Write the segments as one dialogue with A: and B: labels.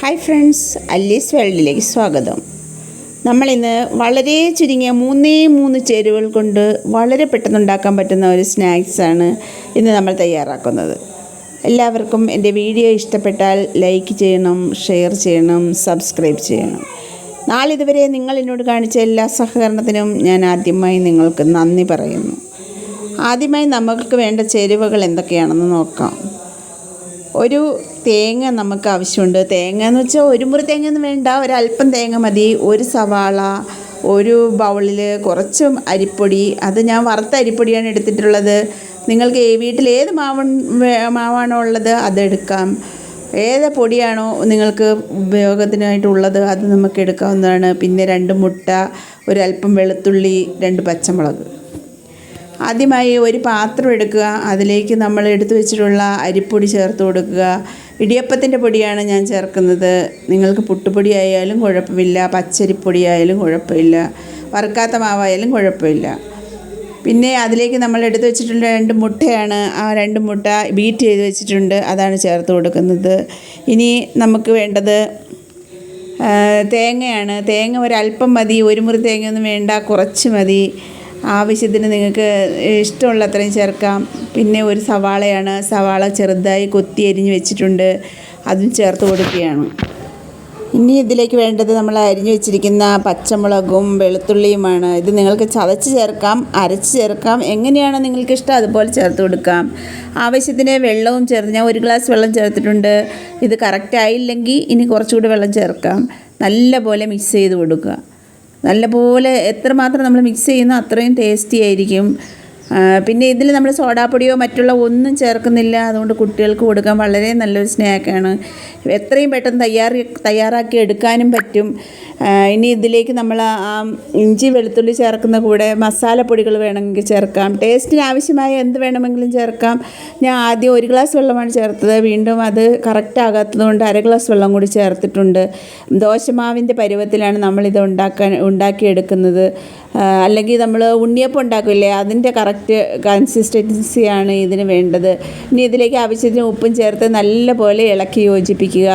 A: Hi friends അല്ലീസ് വേൾഡിലേക്ക് സ്വാഗതം. നമ്മളിന്ന് വളരെ ചുരുങ്ങിയ മൂന്നേ മൂന്ന് ചേരുവകൾ കൊണ്ട് വളരെ പെട്ടെന്ന് ഉണ്ടാക്കാൻ പറ്റുന്ന ഒരു സ്നാക്സാണ് ഇന്ന് നമ്മൾ തയ്യാറാക്കുന്നത്. എല്ലാവർക്കും എന്റെ വീഡിയോ ഇഷ്ടപ്പെട്ടാൽ ലൈക്ക് ചെയ്യണം ഷെയർ ചെയ്യണം സബ്സ്ക്രൈബ് ചെയ്യണം. നാളിതുവരെ നിങ്ങൾ എന്നോട് കാണിച്ച എല്ലാ സഹകരണത്തിനും ഞാൻ ആദ്യമായി നിങ്ങൾക്ക് നന്ദി പറയുന്നു. ആദ്യമായി നമുക്ക് വേണ്ട ചേരുവകൾ എന്തൊക്കെയാണെന്ന് നോക്കാം. ഒരു തേങ്ങ നമുക്ക് ആവശ്യമുണ്ട്. തേങ്ങ എന്ന് വെച്ചാൽ ഒരു മുറി തേങ്ങ ഒന്നും വേണ്ട. ഒരല്പം തേങ്ങ മതി. ഒരു സവാള ഒരു ബൗളിൽ കുറച്ചും അരിപ്പൊടി. അത് ഞാൻ വറുത്ത അരിപ്പൊടിയാണ് എടുത്തിട്ടുള്ളത്. നിങ്ങൾക്ക് വീട്ടിൽ ഏത് മാവൺ മാവാണോ ഉള്ളത് അതെടുക്കാം ഏത് പൊടിയാണോ നിങ്ങൾക്ക് ഉപയോഗത്തിനായിട്ടുള്ളത് അത് നമുക്ക് എടുക്കാവുന്നതാണ്. പിന്നെ രണ്ട് മുട്ട ഒരല്പം വെളുത്തുള്ളി രണ്ട് പച്ചമുളക്. ആദ്യമായി ഒരു പാത്രം എടുക്കുക. അതിലേക്ക് നമ്മൾ എടുത്തു വെച്ചിട്ടുള്ള അരിപ്പൊടി ചേർത്ത് കൊടുക്കുക. ഇടിയപ്പത്തിന്റെ പൊടിയാണ് ഞാൻ ചേർക്കുന്നത്. നിങ്ങൾക്ക് പുട്ടുപൊടി ആയാലും കുഴപ്പമില്ല. പച്ചരിപ്പൊടി ആയാലും കുഴപ്പമില്ല. വറുക്കാത്ത മാവായാലും കുഴപ്പമില്ല. പിന്നെ അതിലേക്ക് നമ്മൾ എടുത്തു വെച്ചിട്ടുള്ള രണ്ട് മുട്ടയാണ്. ആ രണ്ട് മുട്ട ബീറ്റ് ചെയ്ത് വെച്ചിട്ടുണ്ട്. അതാണ് ചേർത്ത് കൊടുക്കുന്നത്. ഇനി നമുക്ക് വേണ്ടത് തേങ്ങയാണ്. തേങ്ങ ഒരല്പം മതി. ഒരു മുറി തേങ്ങയൊന്നും വേണ്ട. കുറച്ച് മതി. ആവശ്യത്തിന് നിങ്ങൾക്ക് ഇഷ്ടമുള്ള അത്രയും ചേർക്കാം. പിന്നെ ഒരു സവാളയാണ്. സവാള ചെറുതായി കൊത്തി അരിഞ്ഞ് വെച്ചിട്ടുണ്ട്. അതും ചേർത്ത് കൊടുക്കുകയാണ്. ഇനി ഇതിലേക്ക് വേണ്ടത് നമ്മൾ അരിഞ്ഞു വെച്ചിരിക്കുന്ന പച്ചമുളകും വെളുത്തുള്ളിയുമാണ്. ഇത് നിങ്ങൾക്ക് ചതച്ച് ചേർക്കാം അരച്ച് ചേർക്കാം. എങ്ങനെയാണ് നിങ്ങൾക്ക് ഇഷ്ടം അതുപോലെ ചേർത്ത് കൊടുക്കാം. ആവശ്യത്തിന് വെള്ളവും ചേർത്ത് ഞാൻ ഒരു ഗ്ലാസ് വെള്ളം ചേർത്തിട്ടുണ്ട്. ഇത് കറക്റ്റ് ആയില്ലെങ്കിൽ ഇനി കുറച്ചുകൂടി വെള്ളം ചേർക്കാം. നല്ല പോലെ മിക്സ് ചെയ്ത് കൊടുക്കുക. നല്ലപോലെ എത്രമാത്രം നമ്മൾ മിക്സ് ചെയ്യുന്നോ അത്രയും ടേസ്റ്റി ആയിരിക്കും. പിന്നെ ഇതിൽ നമ്മൾ സോഡാപ്പൊടിയോ മറ്റുള്ള ഒന്നും ചേർക്കുന്നില്ല. അതുകൊണ്ട് കുട്ടികൾക്ക് കൊടുക്കാൻ വളരെ നല്ലൊരു സ്നാക്കാണ്. എത്രയും പെട്ടെന്ന് തയ്യാറി തയ്യാറാക്കി എടുക്കാനും പറ്റും. ഇനി ഇതിലേക്ക് നമ്മൾ ഇഞ്ചി വെളുത്തുള്ളി ചേർക്കുന്ന കൂടെ മസാലപ്പൊടികൾ വേണമെങ്കിൽ ചേർക്കാം. ടേസ്റ്റിന് ആവശ്യമായ എന്ത് വേണമെങ്കിലും ചേർക്കാം. ഞാൻ ആദ്യം ഒരു ഗ്ലാസ് വെള്ളമാണ് ചേർത്തത്. വീണ്ടും അത് കറക്റ്റ് ആകാത്തത് കൊണ്ട് അര ഗ്ലാസ് വെള്ളം കൂടി ചേർത്തിട്ടുണ്ട്. ദോശമാവിന്റെ പരുവത്തിലാണ് നമ്മളിത് ഉണ്ടാക്കാൻ ഉണ്ടാക്കിയെടുക്കുന്നത്. അല്ലെങ്കിൽ നമ്മൾ ഉണ്ണിയപ്പം ഉണ്ടാക്കില്ലേ? അതിന്റെ കറക്റ്റ് കൺസിസ്റ്റൻസിയാണ് ഇതിന് വേണ്ടത്. ഇനി ഇതിലേക്ക് ആവശ്യത്തിന് ഉപ്പും ചേർത്ത് നല്ലപോലെ ഇളക്കി യോജിപ്പിക്കുക.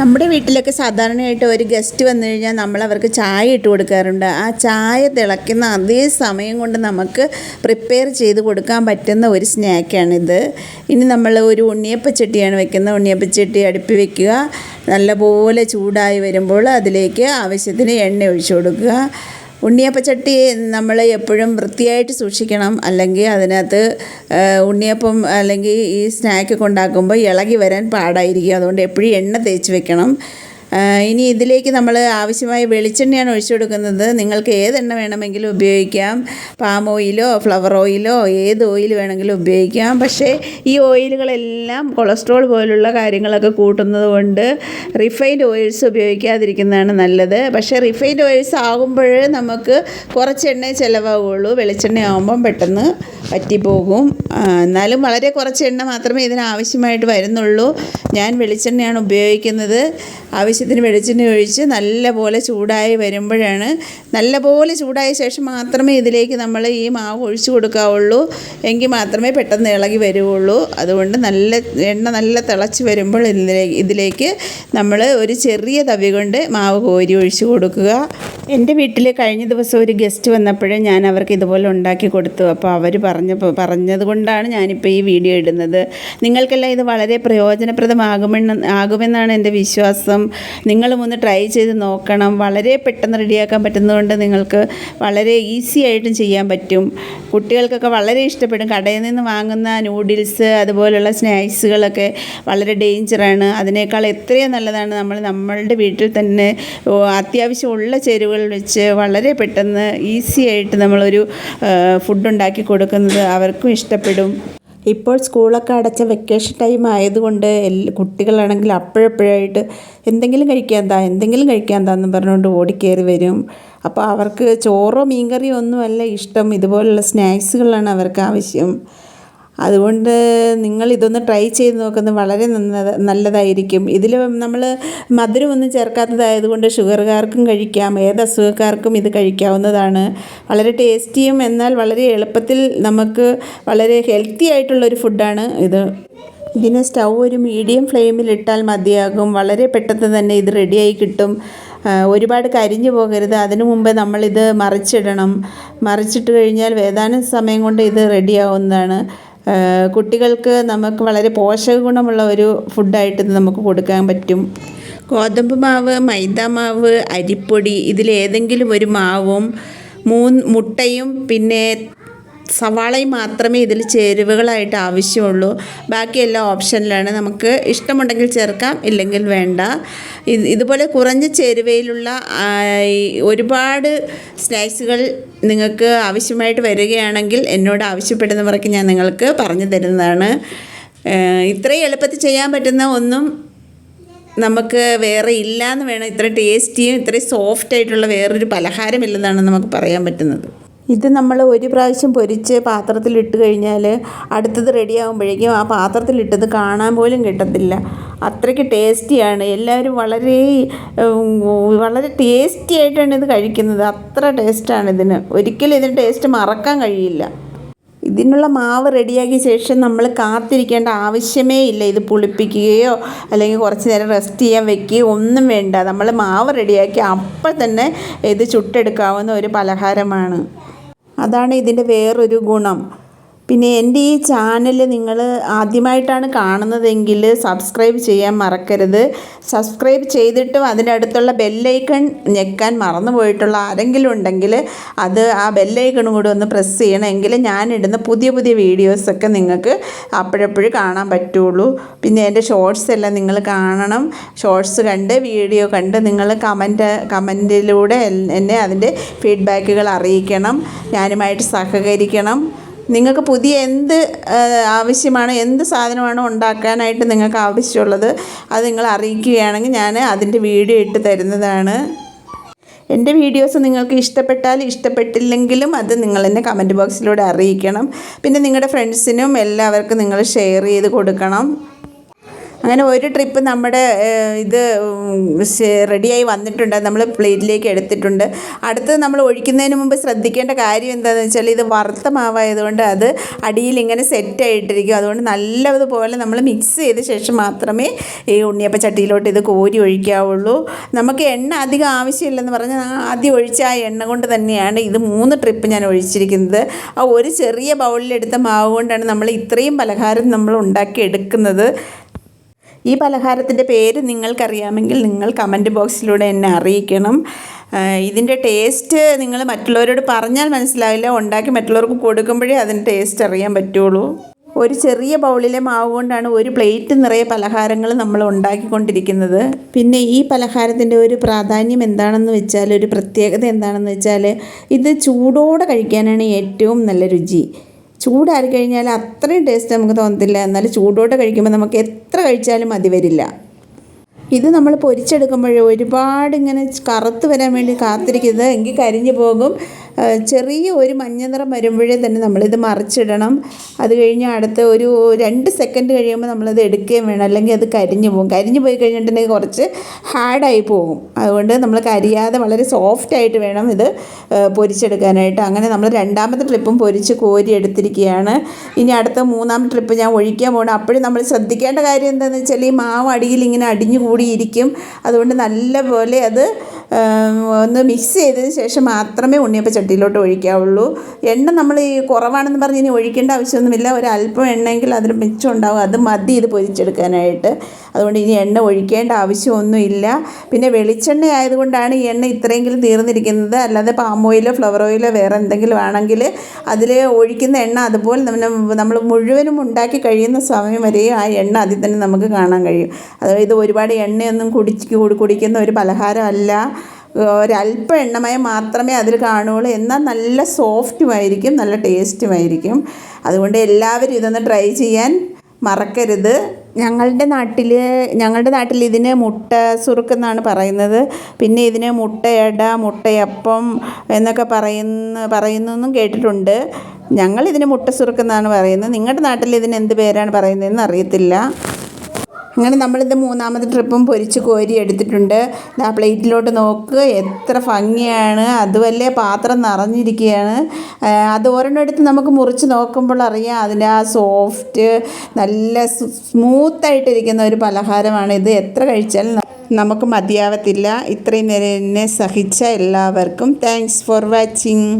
A: നമ്മുടെ വീട്ടിലൊക്കെ സാധാരണയായിട്ട് ഒരു ഗസ്റ്റ് വന്നു കഴിഞ്ഞാൽ നമ്മൾ അവർക്ക് ചായ ഇട്ട് കൊടുക്കാറുണ്ട്. ആ ചായ തിളയ്ക്കുന്ന അതേ സമയം കൊണ്ട് നമുക്ക് പ്രിപ്പയർ ചെയ്ത് കൊടുക്കാൻ പറ്റുന്ന ഒരു സ്നാക്കാണിത് ഇനി നമ്മൾ ഒരു ഉണ്ണിയപ്പച്ചട്ടിയാണ് വെക്കുന്നത്. ഉണ്ണിയപ്പച്ചട്ടി അടുപ്പി വെക്കുക. നല്ലപോലെ ചൂടായി വരുമ്പോൾ അതിലേക്ക് ആവശ്യത്തിന് എണ്ണ ഒഴിച്ചു കൊടുക്കുക. ഉണ്ണിയപ്പച്ചട്ടി നമ്മൾ എപ്പോഴും വൃത്തിയായിട്ട് സൂക്ഷിക്കണം. അല്ലെങ്കിൽ അതിനകത്ത് ഉണ്ണിയപ്പം അല്ലെങ്കിൽ ഈ സ്നാക്കൊക്കെ ഉണ്ടാക്കുമ്പോൾ ഇളകി വരാൻ പാടായിരിക്കും. അതുകൊണ്ട് എപ്പോഴും എണ്ണ തേച്ച് വെക്കണം. ഇനി ഇതിലേക്ക് നമ്മൾ ആവശ്യമായ വെളിച്ചെണ്ണയാണ് ഒഴിച്ചു കൊടുക്കുന്നത്. നിങ്ങൾക്ക് ഏതെണ്ണ വേണമെങ്കിലും ഉപയോഗിക്കാം. പാം ഓയിലോ ഫ്ലവർ ഓയിലോ ഏത് ഓയിൽ വേണമെങ്കിലും ഉപയോഗിക്കാം. പക്ഷേ ഈ ഓയിലുകളെല്ലാം കൊളസ്ട്രോൾ പോലുള്ള കാര്യങ്ങളൊക്കെ കൂട്ടുന്നത് കൊണ്ട് റിഫൈൻഡ് ഓയിൽസ് ഉപയോഗിക്കാതിരിക്കുന്നതാണ് നല്ലത്. പക്ഷേ റിഫൈൻഡ് ഓയിൽസ് ആകുമ്പോൾ നമുക്ക് കുറച്ച് എണ്ണ ചിലവാകുള്ളൂ വെളിച്ചെണ്ണ ആകുമ്പം പെട്ടെന്ന് പറ്റിപ്പോകും. എന്നാലും വളരെ കുറച്ച് എണ്ണ മാത്രമേ ഇതിന് ആവശ്യമായിട്ട് വരുന്നുള്ളൂ. ഞാൻ വെളിച്ചെണ്ണയാണ് ഉപയോഗിക്കുന്നത്. ആവശ്യത്തിന് വെളിച്ചെണ്ണ ഒഴിച്ച് നല്ലപോലെ ചൂടായി വരുമ്പോഴാണ് നല്ലപോലെ ചൂടായ ശേഷം മാത്രമേ ഇതിലേക്ക് നമ്മൾ ഈ മാവ് ഒഴിച്ചു കൊടുക്കാവുള്ളൂ. എങ്കിൽ മാത്രമേ പെട്ടെന്ന് ഇളകി വരുവുള്ളൂ അതുകൊണ്ട് നല്ല എണ്ണ നല്ല തിളച്ച് വരുമ്പോൾ ഇതിലേക്ക് ഇതിലേക്ക് നമ്മൾ ഒരു ചെറിയ തവി കൊണ്ട് മാവ് കോരി ഒഴിച്ചു കൊടുക്കുക. എന്റെ വീട്ടിൽ കഴിഞ്ഞ ദിവസം ഒരു ഗസ്റ്റ് വന്നപ്പോഴേ ഞാൻ അവർക്ക് ഇതുപോലെ ഉണ്ടാക്കി കൊടുത്തു. അപ്പോൾ അവർ പറഞ്ഞ പറഞ്ഞതുകൊണ്ടാണ് ഞാനിപ്പോൾ ഈ വീഡിയോ ഇടുന്നത്. നിങ്ങൾക്കെല്ലാം ഇത് വളരെ പ്രയോജനപ്രദമാകുമെന്ന് ആകുമെന്നാണ് എന്റെ വിശ്വാസം. നിങ്ങളും ഒന്ന് ട്രൈ ചെയ്ത് നോക്കണം. വളരെ പെട്ടെന്ന് റെഡിയാക്കാൻ പറ്റുന്നതുകൊണ്ട് നിങ്ങൾക്ക് വളരെ ഈസി ആയിട്ടും ചെയ്യാൻ പറ്റും. കുട്ടികൾക്കൊക്കെ വളരെ ഇഷ്ടപ്പെടും. കടയിൽ നിന്ന് വാങ്ങുന്ന നൂഡിൽസ് അതുപോലുള്ള സ്നാക്സുകളൊക്കെ വളരെ ഡേഞ്ചറാണ് അതിനേക്കാൾ എത്രയും നല്ലതാണ് നമ്മൾ നമ്മളുടെ വീട്ടിൽ തന്നെ അത്യാവശ്യമുള്ള ചേരുവകൾ വെച്ച് വളരെ പെട്ടെന്ന് ഈസി ആയിട്ട് നമ്മളൊരു ഫുഡ് ഉണ്ടാക്കി കൊടുക്കുന്നത് അവർക്കും ഇഷ്ടപ്പെടും. ഇപ്പോൾ സ്കൂളൊക്കെ അടച്ച വെക്കേഷൻ ടൈം ആയതുകൊണ്ട് കുട്ടികളാണെങ്കിൽ അപ്പോഴപ്പോഴായിട്ട് എന്തെങ്കിലും കഴിക്കാൻ താ എന്തെങ്കിലും കഴിക്കാൻ താന്ന് പറഞ്ഞുകൊണ്ട് ഓടിക്കയറി വരും. അപ്പോൾ അവർക്ക് ചോറോ മീൻകറിയോ ഒന്നുമല്ല ഇഷ്ടം. ഇതുപോലുള്ള സ്നാക്സുകളാണ് അവർക്ക് ആവശ്യം. അതുകൊണ്ട് നിങ്ങൾ ഇതൊന്ന് ട്രൈ ചെയ്ത് നോക്കുന്നത് വളരെ നന്നത് നല്ലതായിരിക്കും. ഇതിൽ നമ്മൾ മധുരമൊന്നും ചേർക്കാത്തതായതുകൊണ്ട് ഷുഗറുകാർക്കും കഴിക്കാം ഏത് അസുഖക്കാർക്കും ഇത് കഴിക്കാവുന്നതാണ്. വളരെ ടേസ്റ്റിയും എന്നാൽ വളരെ എളുപ്പത്തിൽ നമുക്ക് വളരെ ഹെൽത്തി ആയിട്ടുള്ളൊരു ഫുഡാണ് ഇത്. ഇതിനെ സ്റ്റൗ ഒരു മീഡിയം ഫ്ലെയിമിൽ ഇട്ടാൽ മതിയാകും. വളരെ പെട്ടെന്ന് തന്നെ ഇത് റെഡിയായി കിട്ടും. ഒരുപാട് കരിഞ്ഞു പോകരുത്. അതിനു മുമ്പേ നമ്മളിത് മറിച്ചിടണം. മറിച്ചിട്ട് കഴിഞ്ഞാൽ ഏതാനും സമയം കൊണ്ട് ഇത് റെഡിയാവുന്നതാണ് കുട്ടികൾക്ക് നമുക്ക് വളരെ പോഷക ഗുണമുള്ള ഒരു ഫുഡായിട്ട് നമുക്ക് കൊടുക്കാൻ പറ്റും. ഗോതമ്പ് മാവ് മൈദ മാവ് അരിപ്പൊടി ഇതിലേതെങ്കിലും ഒരു മാവും മൂന്ന് മുട്ടയും പിന്നെ സവാളയും മാത്രമേ ഇതിൽ ചേരുവകളായിട്ട് ആവശ്യമുള്ളൂ. ബാക്കി എല്ലാ ഓപ്ഷനിലാണ്. നമുക്ക് ഇഷ്ടമുണ്ടെങ്കിൽ ചേർക്കാം ഇല്ലെങ്കിൽ വേണ്ട. ഇതുപോലെ കുറഞ്ഞ ചേരുവയിലുള്ള ഒരുപാട് സ്നാക്സുകൾ നിങ്ങൾക്ക് ആവശ്യമായിട്ട് വരികയാണെങ്കിൽ എന്നോട് ആവശ്യപ്പെടുന്നവർക്ക് ഞാൻ നിങ്ങൾക്ക് പറഞ്ഞു തരുന്നതാണ്. ഇത്രയും എളുപ്പത്തിൽ ചെയ്യാൻ പറ്റുന്ന ഒന്നും നമുക്ക് വേറെ ഇല്ല എന്ന് വേണം. ഇത്ര ടേസ്റ്റിയും ഇത്രയും സോഫ്റ്റ് ആയിട്ടുള്ള വേറൊരു പലഹാരമില്ലെന്നാണ് നമുക്ക് പറയാൻ പറ്റുന്നത്. ഇത് നമ്മൾ ഒരു പ്രാവശ്യം പൊരിച്ച് പാത്രത്തിലിട്ട് കഴിഞ്ഞാൽ അടുത്തത് റെഡി ആകുമ്പോഴേക്കും ആ പാത്രത്തിലിട്ടത് കാണാൻ പോലും കിട്ടത്തില്ല. അത്രയ്ക്ക് ടേസ്റ്റിയാണ്. എല്ലാവരും വളരെ വളരെ ടേസ്റ്റി ആയിട്ടാണ് ഇത് കഴിക്കുന്നത്. അത്ര ടേസ്റ്റാണ് ഇതിന്. ഒരിക്കലും ഇതിന് ടേസ്റ്റ് മറക്കാൻ കഴിയില്ല. ഇതിനുള്ള മാവ് റെഡിയാക്കിയ ശേഷം നമ്മൾ കാത്തിരിക്കേണ്ട ആവശ്യമേ ഇല്ല. ഇത് പുളിപ്പിക്കുകയോ അല്ലെങ്കിൽ കുറച്ച് നേരം റെസ്റ്റ് ചെയ്യാൻ വെക്കുകയോ ഒന്നും വേണ്ട. നമ്മൾ മാവ് റെഡിയാക്കി അപ്പോൾ തന്നെ ഇത് ചുട്ടെടുക്കാവുന്ന ഒരു പലഹാരമാണ്. അതാണ് ഇതിന്റെ വേറൊരു ഗുണം. പിന്നെ എന്റെ ഈ ചാനൽ നിങ്ങൾ ആദ്യമായിട്ടാണ് കാണുന്നതെങ്കിൽ സബ്സ്ക്രൈബ് ചെയ്യാൻ മറക്കരുത്. സബ്സ്ക്രൈബ് ചെയ്തിട്ടും അതിനടുത്തുള്ള ബെല്ലൈക്കൺ ഞെക്കാൻ മറന്നു പോയിട്ടുള്ള ആരെങ്കിലും ഉണ്ടെങ്കിൽ അത് ആ ബെല്ലൈക്കണും കൂടി ഒന്ന് പ്രസ് ചെയ്യണമെങ്കിൽ ഞാനിടുന്ന പുതിയ പുതിയ വീഡിയോസൊക്കെ നിങ്ങൾക്ക് അപ്പോഴപ്പോഴും കാണാൻ പറ്റുള്ളൂ. പിന്നെ എന്റെ ഷോർട്സ് എല്ലാം നിങ്ങൾ കാണണം. ഷോർട്സ് കണ്ട് വീഡിയോ കണ്ട് നിങ്ങൾ കമന്റ് കമന്റിലൂടെ എന്നെ അതിന്റെ ഫീഡ്ബാക്കുകൾ അറിയിക്കണം. ഞാനുമായിട്ട് സഹകരിക്കണം. നിങ്ങൾക്ക് പുതിയ എന്ത് ആവശ്യമാണ് എന്ത് സാധനമാണ് ഉണ്ടാക്കാനായിട്ട് നിങ്ങൾക്ക് ആവശ്യമുള്ളത് അത് നിങ്ങൾ അറിയിക്കുകയാണെങ്കിൽ ഞാൻ അതിന്റെ വീഡിയോ ഇട്ട് തരുന്നതാണ്. എന്റെ വീഡിയോസ് നിങ്ങൾക്ക് ഇഷ്ടപ്പെട്ടാൽ ഇഷ്ടപ്പെട്ടില്ലെങ്കിലും അത് നിങ്ങൾ എന്നെ കമന്റ് ബോക്സിലൂടെ അറിയിക്കണം. പിന്നെ നിങ്ങളുടെ ഫ്രണ്ട്സിനും എല്ലാവർക്കും നിങ്ങൾ ഷെയർ ചെയ്ത് കൊടുക്കണം. അങ്ങനെ ഒരു ട്രിപ്പ് നമ്മുടെ ഇത് റെഡിയായി വന്നിട്ടുണ്ട്. നമ്മൾ പ്ലേറ്റിലേക്ക് എടുത്തിട്ടുണ്ട്. അടുത്തത് നമ്മൾ ഒഴിക്കുന്നതിന് മുമ്പ് ശ്രദ്ധിക്കേണ്ട കാര്യം എന്താണെന്ന് വെച്ചാൽ ഇത് വറുത്ത മാവായതുകൊണ്ട് അത് അടിയിൽ ഇങ്ങനെ സെറ്റായിട്ടിരിക്കും അതുകൊണ്ട് നല്ലതുപോലെ നമ്മൾ മിക്സ് ചെയ്ത ശേഷം മാത്രമേ ഈ ഉണ്ണിയപ്പ ചട്ടിയിലോട്ട് ഇത് കോരി ഒഴിക്കാവുള്ളൂ. നമുക്ക് എണ്ണ അധികം ആവശ്യമില്ലെന്ന് പറഞ്ഞാൽ ആദ്യം ഒഴിച്ച ആ എണ്ണ കൊണ്ട് തന്നെയാണ് ഇത് മൂന്ന് ട്രിപ്പ് ഞാൻ ഒഴിച്ചിരിക്കുന്നത്. ആ ഒരു ചെറിയ ബൗളിലെടുത്ത മാവ് കൊണ്ടാണ് നമ്മൾ ഇത്രയും പലഹാരം നമ്മൾ ഉണ്ടാക്കി എടുക്കുന്നത് ഈ പലഹാരത്തിന്റെ പേര് നിങ്ങൾക്കറിയാമെങ്കിൽ നിങ്ങൾ കമന്റ് ബോക്സിലൂടെ എന്നെ അറിയിക്കണം. ഇതിന്റെ ടേസ്റ്റ് നിങ്ങൾ മറ്റുള്ളവരോട് പറഞ്ഞാൽ മനസ്സിലാവില്ല. ഉണ്ടാക്കി മറ്റുള്ളവർക്ക് കൊടുക്കുമ്പോഴേ അതിന്റെ ടേസ്റ്റ് അറിയാൻ പറ്റുള്ളൂ. ഒരു ചെറിയ ബൗളിലെ മാവ് കൊണ്ടാണ് ഒരു പ്ലേറ്റ് നിറയെ പലഹാരങ്ങൾ നമ്മൾ ഉണ്ടാക്കിക്കൊണ്ടിരിക്കുന്നത്. പിന്നെ ഈ പലഹാരത്തിന്റെ ഒരു പ്രാധാന്യം എന്താണെന്ന് വെച്ചാൽ ഒരു പ്രത്യേകത എന്താണെന്ന് വെച്ചാൽ ഇത് ചൂടോടെ കഴിക്കാനാണ് ഏറ്റവും നല്ല രുചി. ചൂടാറി കഴിഞ്ഞാൽ അത്രയും ടേസ്റ്റ് നമുക്ക് തോന്നത്തില്ല. എന്നാൽ ചൂടോടെ കഴിക്കുമ്പോൾ നമുക്ക് എത്ര കഴിച്ചാലും മതി വരില്ല. ഇത് നമ്മൾ പൊരിച്ചെടുക്കുമ്പോൾ ഒരുപാട് ഇങ്ങനെ കറുത്ത് വരാൻ വേണ്ടി കാത്തിരിക്കുന്നത്. എങ്കിൽ കരിഞ്ഞു പോകും. ചെറിയ ഒരു മഞ്ഞ നിറം വരുമ്പോഴേ തന്നെ നമ്മളിത് മറിച്ചിടണം. അത് കഴിഞ്ഞ് അടുത്ത ഒരു രണ്ട് സെക്കൻഡ് കഴിയുമ്പോൾ നമ്മളത് എടുക്കുകയും വേണം. അല്ലെങ്കിൽ അത് കരിഞ്ഞു പോകും. കരിഞ്ഞു പോയി കഴിഞ്ഞിട്ടുണ്ടെങ്കിൽ കുറച്ച് ഹാർഡായി പോകും. അതുകൊണ്ട് നമ്മൾ കരിയാതെ വളരെ സോഫ്റ്റായിട്ട് വേണം ഇത് പൊരിച്ചെടുക്കാനായിട്ട്. അങ്ങനെ നമ്മൾ രണ്ടാമത്തെ ട്രിപ്പും പൊരിച്ച് കോരി എടുത്തിരിക്കുകയാണ്. ഇനി അടുത്ത മൂന്നാം ട്രിപ്പ് ഞാൻ ഒഴിക്കാൻ പോകണം അപ്പോഴും നമ്മൾ ശ്രദ്ധിക്കേണ്ട കാര്യം എന്താണെന്ന് വെച്ചാൽ ഈ മാവ് അടിയിൽ ഇങ്ങനെ അടിഞ്ഞു കൂടിയിരിക്കും. അതുകൊണ്ട് നല്ലപോലെ അത് ഒന്ന് മിക്സ് ചെയ്തതിന് ശേഷം മാത്രമേ ഉണ്ണിയപ്പം ചട്ടിയിലോട്ട് ഒഴിക്കാവുള്ളൂ. എണ്ണ നമ്മൾ ഈ കുറവാണെന്ന് പറഞ്ഞ് ഇനി ഒഴിക്കേണ്ട ആവശ്യമൊന്നുമില്ല. ഒരല്പം എണ്ണയെങ്കിൽ അതിന് മിച്ചം ഉണ്ടാവും അത് മതി ഇത് പൊരിച്ചെടുക്കാനായിട്ട്. അതുകൊണ്ട് ഇനി എണ്ണ ഒഴിക്കേണ്ട ആവശ്യമൊന്നുമില്ല. പിന്നെ വെളിച്ചെണ്ണ ആയതുകൊണ്ടാണ് ഈ എണ്ണ ഇത്രയെങ്കിലും തീർന്നിരിക്കുന്നത്. അല്ലാതെ പാം ഓയിലോ ഫ്ലവർ ഓയിലോ വേറെ എന്തെങ്കിലും ആണെങ്കിൽ അതിൽ ഒഴിക്കുന്ന എണ്ണ അതുപോലെ നമ്മൾ മുഴുവനും ഉണ്ടാക്കി കഴിയുന്ന സമയം വരെയും ആ എണ്ണ അതിൽ തന്നെ നമുക്ക് കാണാൻ കഴിയും. അതായത് ഒരുപാട് എണ്ണയൊന്നും കുടിച്ച് കുടിക്കുന്ന ഒരു പലഹാരമല്ല. ഒരല്പം എണ്ണമയം മാത്രമേ അതിൽ കാണുകയുള്ളൂ. എന്നാൽ നല്ല സോഫ്റ്റുമായിരിക്കും നല്ല ടേസ്റ്റുമായിരിക്കും. അതുകൊണ്ട് എല്ലാവരും ഇതൊന്ന് ട്രൈ ചെയ്യാൻ മറക്കരുത്. ഞങ്ങളുടെ നാട്ടിൽ ഞങ്ങളുടെ നാട്ടിൽ ഇതിന് മുട്ട സുറുക്കെന്നാണ് പറയുന്നത്. പിന്നെ ഇതിന് മുട്ടയട മുട്ടയപ്പം എന്നൊക്കെ പറയുന്ന പറയുന്നതെന്നും കേട്ടിട്ടുണ്ട്. ഞങ്ങൾ ഇതിന് മുട്ട സുറുക്കെന്നാണ് പറയുന്നത്. നിങ്ങളുടെ നാട്ടിൽ ഇതിന് എന്ത് പേരാണ് പറയുന്നതെന്ന് അറിയത്തില്ല. അങ്ങനെ നമ്മളിത് മൂന്നാമത്തെ ട്രിപ്പും പൊരിച്ച് കോരി എടുത്തിട്ടുണ്ട്. ആ പ്ലേറ്റിലോട്ട് നോക്ക് എത്ര ഭംഗിയാണ്. അതുമല്ലേ പാത്രം നിറഞ്ഞിരിക്കുകയാണ് അത് ഒരെണ്ണം എടുത്ത് നമുക്ക് മുറിച്ച് നോക്കുമ്പോൾ അറിയാം അതിന്റെ ആ സോഫ്റ്റ് നല്ല സ്മൂത്തായിട്ടിരിക്കുന്ന ഒരു പലഹാരമാണ് ഇത്. എത്ര കഴിച്ചാലും നമുക്ക് മതിയാവത്തില്ല. ഇത്രയും നേരം എന്നെ സഹിച്ച എല്ലാവർക്കും. Thanks for watching